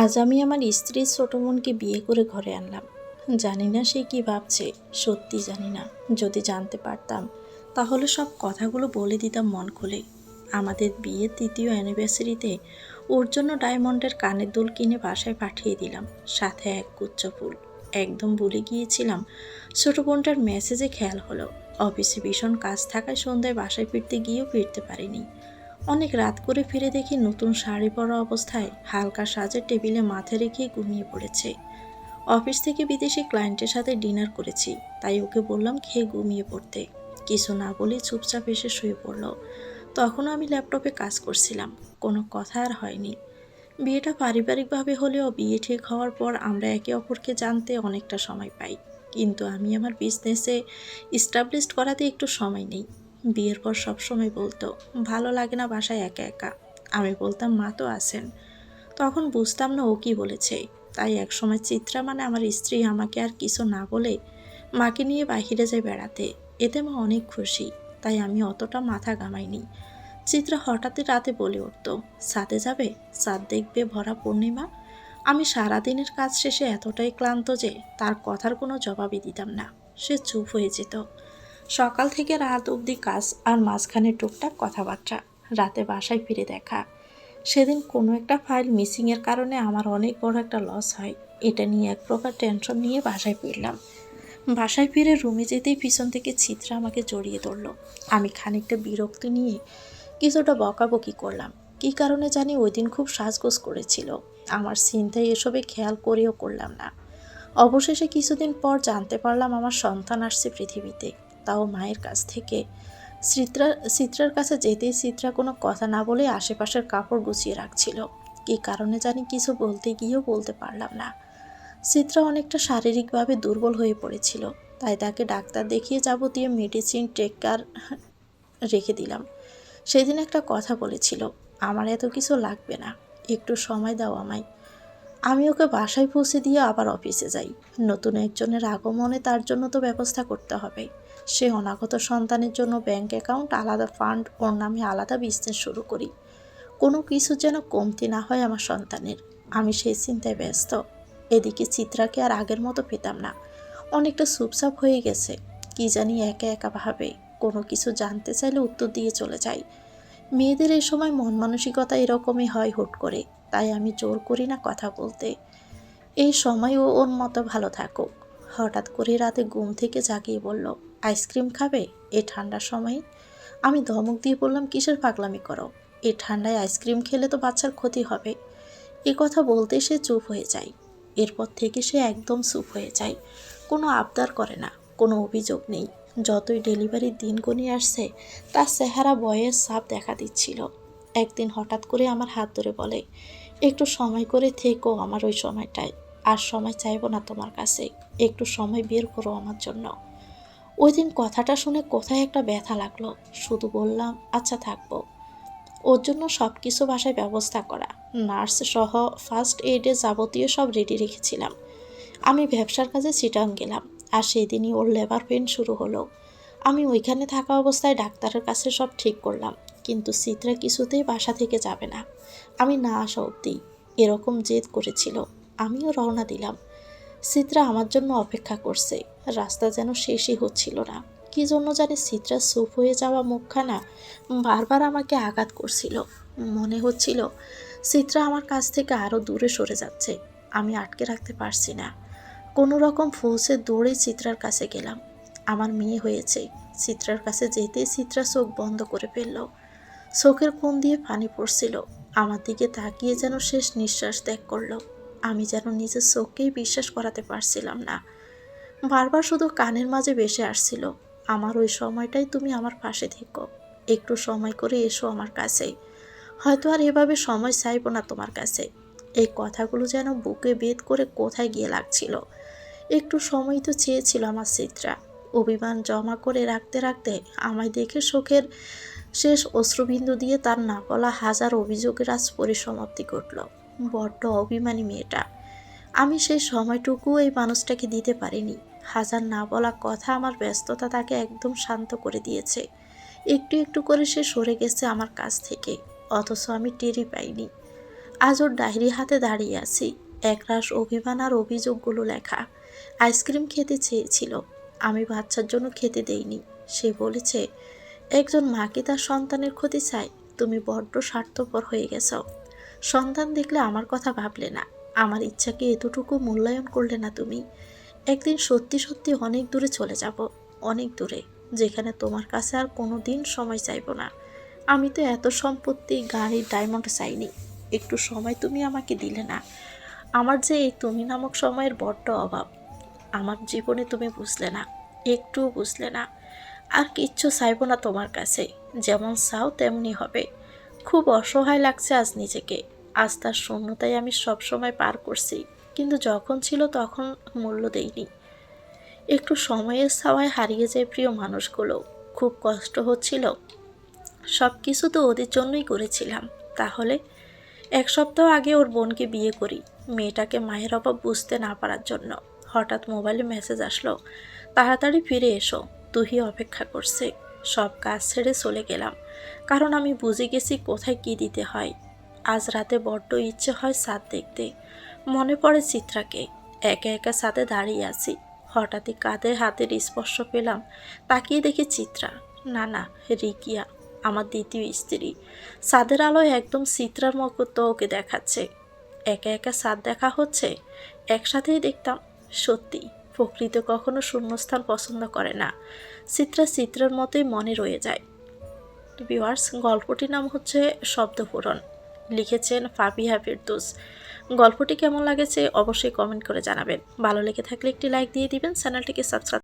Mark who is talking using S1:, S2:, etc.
S1: আজ আমি আমার স্ত্রীর ছোট বোনকে বিয়ে করে ঘরে আনলাম। জানি না সে কি ভাবছে, সত্যি জানি না। যদি জানতে পারতাম, তাহলে সব কথাগুলো বলে দিতাম মন খুলে। আমাদের বিয়ের তৃতীয় অ্যানিভার্সারিতে ওর জন্য ডায়মন্ডের কানের দুল কিনে বাসায় পাঠিয়ে দিলাম, সাথে এক গুচ্ছ ফুল। একদম ভুলে গিয়েছিলাম, ছোট বোনটার মেসেজে খেয়াল হলো। অফিসে ভীষণ কাজ থাকায় সন্ধ্যায় বাসায় ফিরতে গিয়েও ফিরতে পারিনি। অনেক রাত করে ফিরে দেখি নতুন শাড়ি পরা অবস্থায় হালকা সাজের টেবিলে মাথা রেখে ঘুমিয়ে পড়েছে। অফিস থেকে বিদেশি ক্লায়েন্টের সাথে ডিনার করেছি, তাই ওকে বললাম খেয়ে ঘুমিয়ে পড়তে। কিছু না বলে চুপচাপ এসে শুয়ে পড়ল। তখনও আমি ল্যাপটপে কাজ করছিলাম, কোনো কথা আর হয়নি। বিয়েটা পারিবারিকভাবে হলেও বিয়ে ঠিক হওয়ার পর আমরা একে অপরকে জানতে অনেকটা সময় পাই, কিন্তু আমি আমার বিজনেসে ইস্টাবলিশড করাতে একটু সময় নেই। বিয়ের পর সবসময় বলতো, ভালো লাগে না বাসায় একা একা। আমি বলতাম, মা তো আছেন। তখন বুঝতাম না ও কি বলেছে। তাই একসময় চিত্রা মানে আমার স্ত্রী আমাকে আর কিছু না বলে মাকে নিয়ে বাহিরে যায় বেড়াতে। এতে মা অনেক খুশি, তাই আমি অতটা মাথা ঘামাইনি। চিত্রা হঠাৎই রাতে বলে উঠত, সাথে যাবে? সাত দেখবে ভরা পূর্ণিমা? আমি সারাদিনের কাজ শেষে এতটাই ক্লান্ত যে তার কথার কোনো জবাবই দিতাম না। সে চুপ হয়ে যেত। সকাল থেকে রাত অবধি কাজ আর মাঝখানে টুকটাক কথাবার্তা, রাতে বাসায় ফিরে দেখা। সেদিন কোনো একটা ফাইল মিসিংয়ের কারণে আমার অনেক বড় একটা লস হয়। এটা নিয়ে এক প্রকার টেনশন নিয়ে বাসায় ফিরলাম। বাসায় ফিরে রুমে যেতেই পিছন থেকে চিত্রা আমাকে জড়িয়ে ধরলো। আমি খানিকটা বিরক্তি নিয়ে কিছুটা বকাবকি করলাম। কী কারণে জানি ওই দিন খুব সাজগোজ করেছিল। আমার চিন্তায় এসবে খেয়াল করেও করলাম না। অবশেষে কিছুদিন পর জানতে পারলাম আমার সন্তান আসছে পৃথিবীতে। তাও মায়ের কাছ থেকে। চিত্রা চিত্রার কাছে যেতেই চিত্রা কোনো কথা না বলে আশেপাশের কাপড় গুছিয়ে রাখছিল। কী কারণে জানি কিছু বলতে গিয়েও বলতে পারলাম না। চিত্রা অনেকটা শারীরিকভাবে দুর্বল হয়ে পড়েছিল, তাই তাকে ডাক্তার দেখিয়ে যাবতীয় মেডিসিন টেকার রেখে দিলাম। সেদিন একটা কথা বলেছিল, আমার এত কিছু লাগবে না, একটু সময় দাও আমায়। আমি ওকে বাসায় পৌঁছে দিয়ে আবার অফিসে যাই। নতুন একজনের আগমনে তার জন্য তো ব্যবস্থা করতে হবে। সে অনাগত সন্তানের জন্য ব্যাংক অ্যাকাউন্ট, আলাদা ফান্ড, ওর নামে আলাদা বিজনেস শুরু করি। কোনো কিছু যেন কমতি না হয় আমার সন্তানের। আমি সেই চিন্তায় ব্যস্ত। এদিকে চিত্রাকে আর আগের মতো পেতাম না। অনেকটা চুপচাপ হয়ে গেছে। কি জানি একা একা ভাবে। কোনো কিছু জানতে চাইলে উত্তর দিয়ে চলে যায়। মেয়েদের এই সময় মন মানসিকতা এরকমই হয় হুট করে। তাই আমি জোর করি না কথা বলতে। এই সময় ও ওর মতো ভালো থাকুক। হঠাৎ করে রাতে ঘুম থেকে জাগিয়ে বলল, আইসক্রিম খাবে? এ ঠান্ডার সময়? আমি ধমক দিয়ে বললাম, কিসের পাগলামি করো? এ ঠান্ডায় আইসক্রিম খেলে তো বাচ্চার ক্ষতি হবে। এ কথা বলতে সে চুপ হয়ে যায়। এরপর থেকে সে একদম চুপ হয়ে যায়। কোনো আবদার করে না, কোনো অভিযোগ নেই। যতই ডেলিভারির দিন গনিয়ে আসছে, তার চেহারা বয়ের সাপ দেখা দিচ্ছিল। একদিন হঠাৎ করে আমার হাত ধরে বলে, একটু সময় করে থেকো আমার ওই সময়টায়, আর সময় চাইব না তোমার কাছে, একটু সময় বের করো আমার জন্য। ওই দিন কথাটা শুনে কোথায় একটা ব্যথা লাগল, শুধু বললাম আচ্ছা থাকব। ওর জন্য সব কিছু বাসায় ব্যবস্থা করা, নার্স সহ ফার্স্ট এইডে যাবতীয় সব রেডি রেখেছিলাম। আমি ব্যবসার কাজে চিটাং গেলাম, আর সেই দিনই ওর লেবার পেন শুরু হলো। আমি ওইখানে থাকা অবস্থায় ডাক্তারের কাছে সব ঠিক করলাম কিন্তু চিত্রা কিছুতেই বাসা থেকে যাবে না। আমি না আসা অবধি এরকম জেদ করেছিল। আমিও রওনা দিলাম। চিত্রা আমার জন্য অপেক্ষা করছে। রাস্তা যেন শেষই হচ্ছিল না। কি জন্য জানি চিত্রা সুপ হয়ে যাওয়া মুখখানা বারবার আমাকে আঘাত করছিল। মনে হচ্ছিল চিত্রা আমার কাছ থেকে আরও দূরে সরে যাচ্ছে। আমি আটকে রাখতে পারছি না। কোনো রকম ফৌসে দৌড়ে চিত্রার কাছে গেলাম। আমার মেয়ে হয়েছে। চিত্রার কাছে যেতেই চিত্রা চোখ বন্ধ করে ফেলল। চোখের কোণ দিয়ে পানি পড়ছিল। আমার দিকে তাকিয়ে যেন শেষ নিঃশ্বাস ত্যাগ করল। আমি যেন নিজের চোখকেই বিশ্বাস করাতে পারছিলাম না। বারবার শুধু কানের মাঝে বেসে আসছিল। আমার ওই সময়টাই তুমি আমার পাশে থেকো। একটু সময় করে এসো আমার কাছে। হয়তো আর এভাবে সময় চাইব না তোমার কাছে। এই কথাগুলো যেন বুকে বেদ করে কোথায় গিয়ে লাগছিল। একটু সময় তো চেয়েছিল আমার চিত্রা। অভিমান জমা করে রাখতে রাখতে আমায় দেখে শোকের শেষ অশ্রুবিন্দু দিয়ে তার না বলা হাজার অভিযোগের আজ পরিসমাপ্তি ঘটল। বড্ড অভিমানী মেয়েটা। আমি সেই সময়টুকু এই মানুষটাকে দিতে পারিনি। হাজার না বলা কথা আমার ব্যস্ততা তাকে একদম শান্ত করে দিয়েছে। একটু একটু করে সে সরে গেছে আমার কাছ থেকে। অথচ আমি টেরই পাইনি। আজ ওর ডায়েরি হাতে দাঁড়িয়ে আছি। একরাশ অভিমান আর অভিযোগগুলো লেখা। আইসক্রিম খেতে চেয়েছিল। আমি বাচ্চার জন্য খেতে দেইনি। সে বলেছে একজন মাকে তার সন্তানের ক্ষতি চায়? তুমি বড্ড স্বার্থপর হয়ে গেছো। সন্তান দেখলে আমার কথা ভাবলে না। আমার ইচ্ছাকে এতটুকু মূল্যায়ন করলে না তুমি। একদিন সত্যি সত্যি অনেক দূরে চলে যাব। অনেক দূরে, যেখানে তোমার কাছে আর কোনো দিন সময় চাইব না। আমি তো এত সম্পত্তি, গাড়ি ডায়মন্ড চাইনি। একটু সময় তুমি আমাকে দিলে না। আমার যে এই তুমি নামক সময়ের বড্ড অভাব। আমার জীবনে তুমি বুঝলে না। একটুও বুঝলে না। আর কিচ্ছু চাইব না তোমার কাছে। যেমন চাও তেমনি হবে। খুব অসহায় লাগছে আজ নিজেকে। আজ তার শূন্যতায় আমি সব সময় পার করছি। কিন্তু যখন ছিল তখন মূল্য দেইনি। একটু সময়ের ছাওয়ায় হারিয়ে যায় প্রিয় মানুষগুলো। খুব কষ্ট হচ্ছিল। সব কিছু তো ওদের জন্যই করেছিলাম। তাহলে এক সপ্তাহ আগে ওর বোনকে বিয়ে করি। মেয়েটাকে মায়ের অভাব বুঝতে না পারার জন্য। হঠাৎ মোবাইলে মেসেজ আসলো, তাড়াতাড়ি ফিরে এসো। তুহি অপেক্ষা করছে। সব কাজ ছেড়ে চলে গেলাম। কারণ আমি বুঝে গেছি কোথায় কি দিতে হয়। আজ রাতে বড্ড ইচ্ছে হয় সাদ দেখতে। মনে পড়ে চিত্রাকে। একা একা সাথে দাঁড়িয়ে আছি। হঠাৎই কাঁধে হাতের স্পর্শ পেলাম। তাকিয়ে দেখি চিত্রা। না না, রিকিয়া, আমার দ্বিতীয় স্ত্রী। সাদের আলোয় একদম চিত্রার মতো ওকে দেখাচ্ছে। একা একা সাদ দেখা হচ্ছে? একসাথেই দেখতাম। সত্যি। প্রকৃতি কখনো শূন্যস্থান পছন্দ করে না। চিত্রা চিত্রার মতোই মনে রয়ে যায়। ভিওয়ার্স গল্পটির নাম হচ্ছে শব্দপূরণ। লিখেছেন ফাবিহা ফিরদুস গল্পটি কেমন লাগেছে অবশ্যই কমেন্ট করে জানাবেন। ভালো লেগে থাকলে একটি লাইক দিয়ে দিবেন, চ্যানেলটিকে সাবস্ক্রাইব